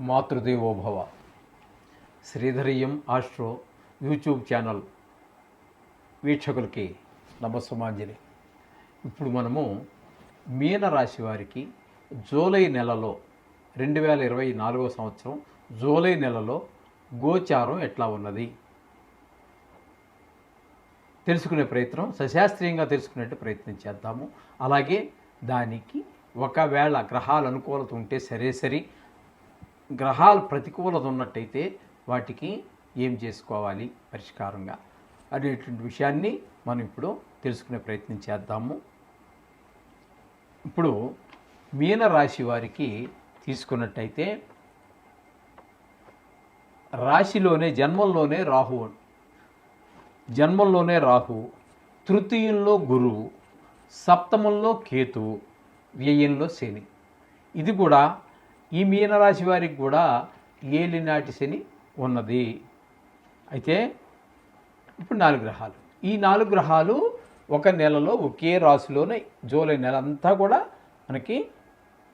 Matrudevobhava. శ్రీధరియం astro YouTube channel వీక్షకులకి నమస్సమాంజలి. ఇప్పుడు మనము మీనరాశి వారికి జూలై నెలలో రెండు వేల ఇరవై నాలుగో సంవత్సరం జూలై నెలలో గోచారం ఎట్లా ఉన్నది? తెలుసుకునే ప్రయత్నం సశాస్త్రీయంగా తెలుసుకునేట్టు ప్రయత్నం చేద్దాము. అలాగే దానికి ఒకవేళ గ్రహాలు అనుకూలత ఉంటే సరే సరి గ్రహాలు ప్రతికూలత ఉన్నట్టయితే వాటికి ఏం చేసుకోవాలి పరిష్కారంగా అనేటువంటి విషయాన్ని మనం ఇప్పుడు తెలుసుకునే ప్రయత్నం చేద్దాము. ఇప్పుడు మీన రాశి వారికి తీసుకున్నట్టయితే రాశిలోనే జన్మంలోనే రాహు జన్మంలోనే రాహు తృతీయంలో గురువు సప్తమంలో కేతు వ్యయంలో శని. ఇది కూడా ఈ మీనరాశి వారికి కూడా ఏలినాటి శని ఉన్నది. అయితే ఇప్పుడు నాలుగు గ్రహాలు. ఈ నాలుగు గ్రహాలు ఒక నెలలో ఒకే రాశిలోనే జూలై నెల అంతా కూడా మనకి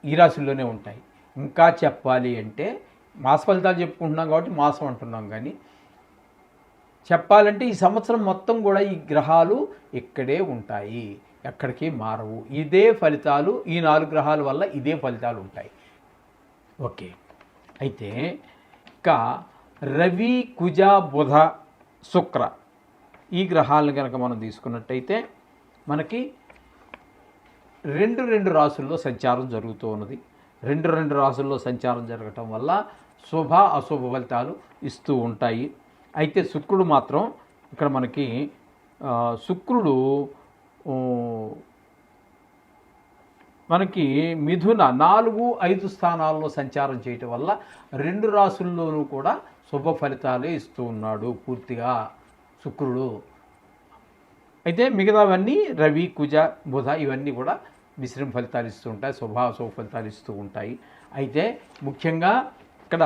ఈ రాశిలోనే ఉంటాయి. ఇంకా చెప్పాలి అంటే మాస ఫలితాలు చెప్పుకుంటున్నాం కాబట్టి మాసం అంటున్నాం కానీ చెప్పాలంటే ఈ సంవత్సరం మొత్తం కూడా ఈ గ్రహాలు ఇక్కడే ఉంటాయి. ఎక్కడికి మారవు. ఇదే ఫలితాలు ఈ నాలుగు గ్రహాల వల్ల ఇదే ఫలితాలు ఉంటాయి. ఓకే. అయితే ఇంకా రవి కుజ బుధ శుక్ర ఈ గ్రహాలను కనుక మనం తీసుకున్నట్టయితే మనకి రెండు రెండు రాసుల్లో సంచారం జరుగుతూ ఉన్నది. రెండు రెండు రాసుల్లో సంచారం జరగటం వల్ల శుభ అశుభ ఫలితాలు ఇస్తూ ఉంటాయి. అయితే శుక్రుడు మాత్రం ఇక్కడ మనకి శుక్రుడు మనకి మిథున నాలుగు ఐదు స్థానాల్లో సంచారం చేయటం వల్ల రెండు రాసుల్లోనూ కూడా శుభ ఫలితాలే ఇస్తూ ఉన్నాడు పూర్తిగా శుక్రుడు. అయితే మిగతావన్నీ రవి కుజ బుధ ఇవన్నీ కూడా మిశ్రమ ఫలితాలు ఇస్తూ ఉంటాయి శుభ ఫలితాలు ఇస్తూ ఉంటాయి. అయితే ముఖ్యంగా ఇక్కడ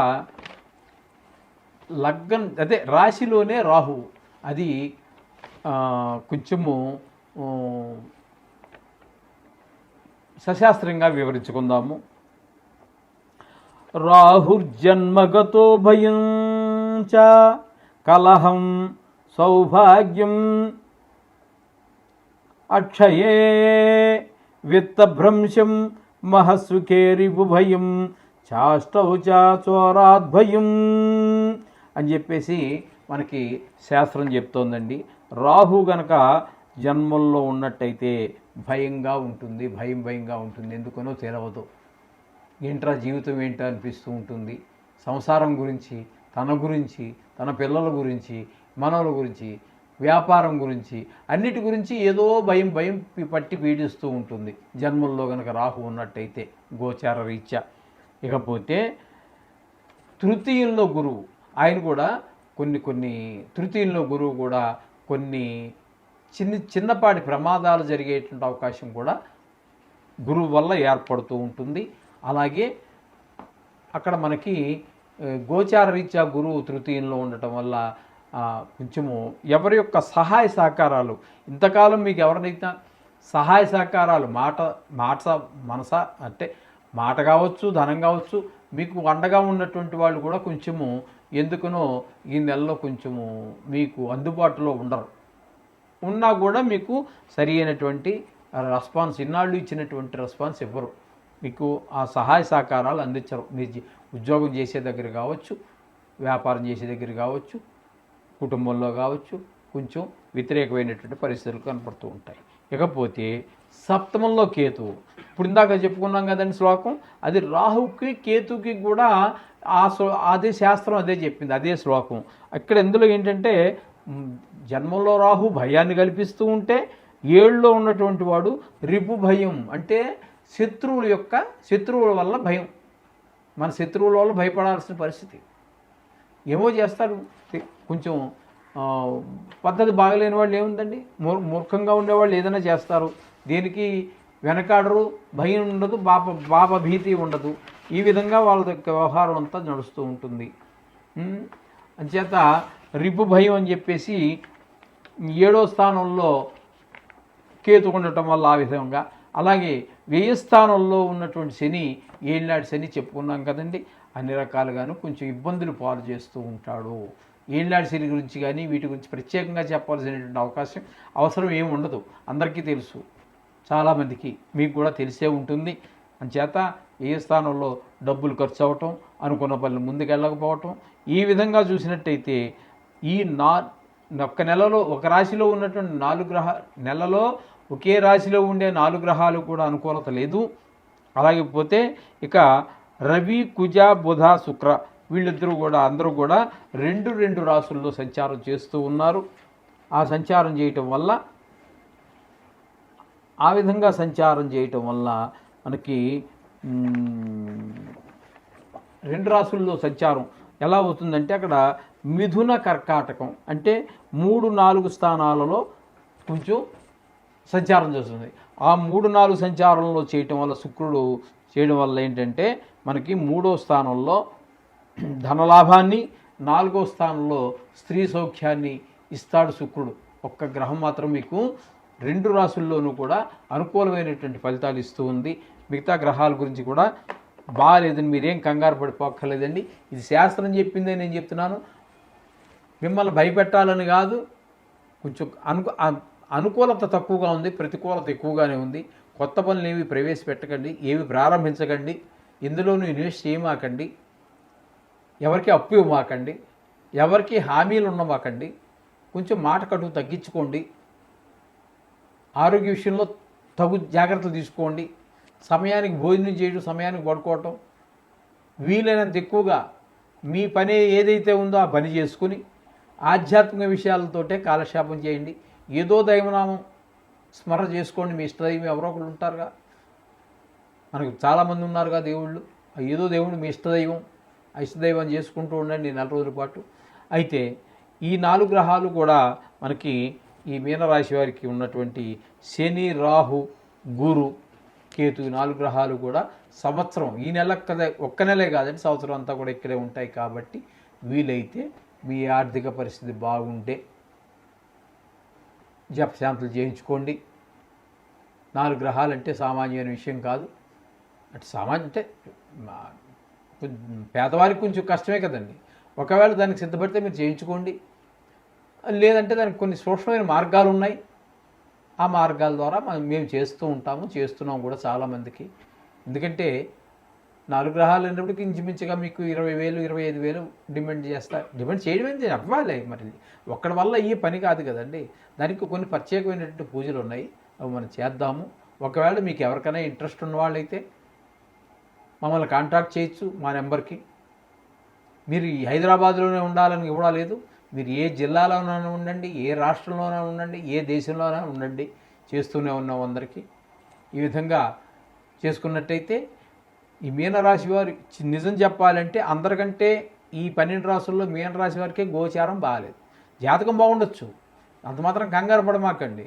లగ్నం అదే రాశిలోనే రాహు అది కొంచెము సశాస్త్రంగా వివరించుకుందాము. రాహుర్జన్మగతో భయం చ కలహం సౌభాగ్యం అక్షయే విత్తభ్రంశం మహస్సుకేరిభయం చాష్టౌ చ చోరాద్భయం అని చెప్పేసి మనకి శాస్త్రం చెప్తోందండి. రాహు గనక జన్మల్లో ఉన్నట్టయితే భయంగా ఉంటుంది భయం భయంగా ఉంటుంది. ఎందుకనో తెలవదు. ఏంట్రా జీవితం ఏంటో అనిపిస్తూ ఉంటుంది. సంసారం గురించి తన గురించి తన పిల్లల గురించి మనవల గురించి వ్యాపారం గురించి అన్నిటి గురించి ఏదో భయం భయం పట్టి పీడిస్తూ ఉంటుంది. జన్మల్లో కనుక రాహు ఉన్నట్టయితే గోచార రీత్యా. ఇకపోతే తృతీయంలో గురువు. ఆయన కూడా కొన్ని కొన్ని తృతీయంలో గురువు కూడా కొన్ని చిన్న చిన్నపాటి ప్రమాదాలు జరిగేటువంటి అవకాశం కూడా గురువు వల్ల ఏర్పడుతూ ఉంటుంది. అలాగే అక్కడ మనకి గోచార రీత్యా గురువు తృతీయంలో ఉండటం వల్ల కొంచెము ఎవరి యొక్క సహాయ సహకారాలు ఇంతకాలం మీకు ఎవరినైతే సహాయ సహకారాలు మాట మాట మనస అంటే మాట కావచ్చు ధనం కావచ్చు మీకు అండగా ఉన్నటువంటి వాళ్ళు కూడా కొంచెము ఎందుకనో ఈ నెలలో కొంచెము మీకు అందుబాటులో ఉండరు. ఉన్నా కూడా మీకు సరి అయినటువంటి రెస్పాన్స్ ఇన్నాళ్ళు ఇచ్చినటువంటి రెస్పాన్స్ ఇవ్వరు. మీకు ఆ సహాయ సహకారాలు అందించరు. మీ ఉద్యోగం చేసే దగ్గర కావచ్చు వ్యాపారం చేసే దగ్గర కావచ్చు కుటుంబంలో కావచ్చు కొంచెం వ్యతిరేకమైనటువంటి పరిస్థితులు కనపడుతూ ఉంటాయి. ఇకపోతే సప్తమంలో కేతు ఇప్పుడు ఇందాక చెప్పుకున్నాం కదండి శ్లోకం అది రాహుకి కేతుకి కూడా ఆ అదే శాస్త్రం అదే చెప్పింది అదే శ్లోకం. ఇక్కడ ఇందులో ఏంటంటే జన్మంలో రాహు భయాన్ని కల్పిస్తూ ఉంటే ఏళ్ళలో ఉన్నటువంటి వాడు రిపు భయం అంటే శత్రువుల యొక్క శత్రువుల వల్ల భయం. మన శత్రువుల వల్ల భయపడాల్సిన పరిస్థితి. ఏమో చేస్తారు. కొంచెం పద్ధతి బాగలేని వాళ్ళు ఏముందండి? మూర్ మూర్ఖంగా ఉండేవాళ్ళు ఏదైనా చేస్తారు. దీనికి వెనకాడరు భయం ఉండదు బాప బాప భీతి ఉండదు. ఈ విధంగా వాళ్ళ యొక్క వ్యవహారం అంతా నడుస్తూ ఉంటుంది. అంచేత రిపు భయం అని చెప్పేసి ఏడో స్థానంలో కేతు ఉండటం వల్ల ఆ విధంగా. అలాగే వ్యయ స్థానంలో ఉన్నటువంటి శని ఏళ్ళనాటి శని చెప్పుకున్నాం కదండి. అన్ని రకాలుగాను కొంచెం ఇబ్బందులు పాలు చేస్తూ ఉంటాడు. ఏళ్ళనాటి శని గురించి కానీ వీటి గురించి ప్రత్యేకంగా చెప్పాల్సినటువంటి అవకాశం అవసరం ఏమి ఉండదు. అందరికీ తెలుసు. చాలామందికి మీకు కూడా తెలిసే ఉంటుంది. అంచేత ఏ స్థానంలో డబ్బులు ఖర్చు అవ్వటం అనుకున్న పనులు ముందుకెళ్ళకపోవటం ఈ విధంగా చూసినట్టయితే ఈ నా ఒక్క నెలలో ఒక రాశిలో ఉన్నటువంటి నాలుగు గ్రహ నెలలో ఒకే రాశిలో ఉండే నాలుగు గ్రహాలు కూడా అనుకూలత లేదు. అలాగే పోతే ఇక రవి కుజ బుధ శుక్ర వీళ్ళిద్దరూ కూడా అందరూ కూడా రెండు రెండు రాసుల్లో సంచారం చేస్తూ ఉన్నారు. ఆ సంచారం చేయటం వల్ల ఆ విధంగా సంచారం చేయటం వల్ల మనకి రెండు రాసుల్లో సంచారం ఎలా అవుతుందంటే అక్కడ మిథున కర్కాటకం అంటే మూడు నాలుగు స్థానాలలో కొంచెం సంచారం చేస్తుంది. ఆ మూడు నాలుగు సంచారంలో చేయటం వల్ల శుక్రుడు చేయడం వల్ల ఏంటంటే మనకి మూడో స్థానంలో ధనలాభాన్ని నాలుగో స్థానంలో స్త్రీ సౌఖ్యాన్ని ఇస్తాడు శుక్రుడు. ఒక్క గ్రహం మాత్రం మీకు రెండు రాసుల్లోనూ కూడా అనుకూలమైనటువంటి ఫలితాలు ఇస్తూ ఉంది. మిగతా గ్రహాల గురించి కూడా బాగాలేదని మీరేం కంగారు పడిపోక్కర్లేదండి. ఇది శాస్త్రం చెప్పిందే నేను చెప్తున్నాను. మిమ్మల్ని భయపెట్టాలని కాదు కొంచెం అనుకు అనుకూలత తక్కువగా ఉంది ప్రతికూలత ఎక్కువగానే ఉంది. కొత్త పనులు ఏవి ప్రవేశపెట్టకండి ఏవి ప్రారంభించకండి. ఇందులోనూ ఇన్వెస్ట్ చేయమాకండి. ఎవరికి అప్పు ఇవ్వమాకండి. ఎవరికి హామీలు ఉండమాకండి. కొంచెం మాట కటువు తగ్గించుకోండి. ఆరోగ్య విషయంలో తగు జాగ్రత్తలు తీసుకోండి. సమయానికి భోజనం చేయడం సమయానికి పడుకోవటం. వీలైనంత ఎక్కువగా మీ పని ఏదైతే ఉందో ఆ పని చేసుకుని ఆధ్యాత్మిక విషయాలతోటే కాలక్షేపం చేయండి. ఏదో దైవనామం స్మరణ చేసుకోండి. మీ ఇష్టదైవం ఎవరో ఒకరు ఉంటారుగా. మనకు చాలామంది ఉన్నారుగా దేవుళ్ళు. ఆ ఏదో దేవుడు మీ ఇష్టదైవం ఇష్టదైవం చేసుకుంటూ ఉండండి నెల రోజుల పాటు. అయితే ఈ నాలుగు గ్రహాలు కూడా మనకి ఈ మీనరాశి వారికి ఉన్నటువంటి శని రాహు గురు కేతు నాలుగు గ్రహాలు కూడా సంవత్సరం ఈ నెల కదా ఒక్క నెలే కాదండి సంవత్సరం అంతా కూడా ఇక్కడే ఉంటాయి కాబట్టి వీలైతే మీ ఆర్థిక పరిస్థితి బాగుంటే జపశాంతులు చేయించుకోండి. నాలుగు గ్రహాలు అంటే సామాన్యమైన విషయం కాదు. అటు సామాన్య అంటే పేదవారికి కొంచెం కష్టమే కదండి. ఒకవేళ దానికి సిద్ధపడితే మీరు చేయించుకోండి. లేదంటే దానికి కొన్ని సూక్ష్మమైన మార్గాలు ఉన్నాయి ఆ మార్గాల ద్వారా మనం మేము చేస్తూ ఉంటాము చేస్తున్నాం కూడా చాలామందికి ఎందుకంటే నాలుగు గ్రహాలు అయినప్పటికీ ఇంచుమించుగా మీకు ఇరవై వేలు ఇరవై ఐదు వేలు డిమాండ్ చేస్తారు డిమాండ్ చేయడం ఏంటి అవ్వాలి మరి. ఒక్కడి వల్ల అయ్యే పని కాదు కదండి. దానికి కొన్ని ప్రత్యేకమైనటువంటి పూజలు ఉన్నాయి. అవి మనం చేద్దాము. ఒకవేళ మీకు ఎవరికైనా ఇంట్రెస్ట్ ఉన్న వాళ్ళైతే మమ్మల్ని కాంటాక్ట్ చేయొచ్చు మా నెంబర్కి. మీరు ఈ హైదరాబాద్లోనే ఉండాలని కూడా లేదు. మీరు ఏ జిల్లాలోనైనా ఉండండి ఏ రాష్ట్రంలోనైనా ఉండండి ఏ దేశంలోనైనా ఉండండి చేస్తూనే ఉన్నాం అందరికీ. ఈ విధంగా చేసుకున్నట్టయితే ఈ మీనరాశి వారి నిజం చెప్పాలంటే అందరికంటే ఈ పన్నెండు రాసుల్లో మీనరాశి వారికే గోచారం బాగాలేదు జాతకం బాగుండొచ్చు. అంత మాత్రం కంగారు పడమాకండి.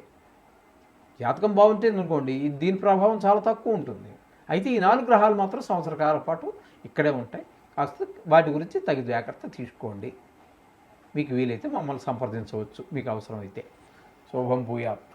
జాతకం బాగుంటే అనుకోండి దీని ప్రభావం చాలా తక్కువ ఉంటుంది. అయితే ఈ నాలుగు గ్రహాలు మాత్రం సంవత్సర కాలం పాటు ఇక్కడే ఉంటాయి. కాస్త వాటి గురించి తగిన జాగ్రత్త తీసుకోండి. మీకు వీలైతే మమ్మల్ని సంప్రదించవచ్చు. మీకు అవసరమైతే. శుభం భూయాత్.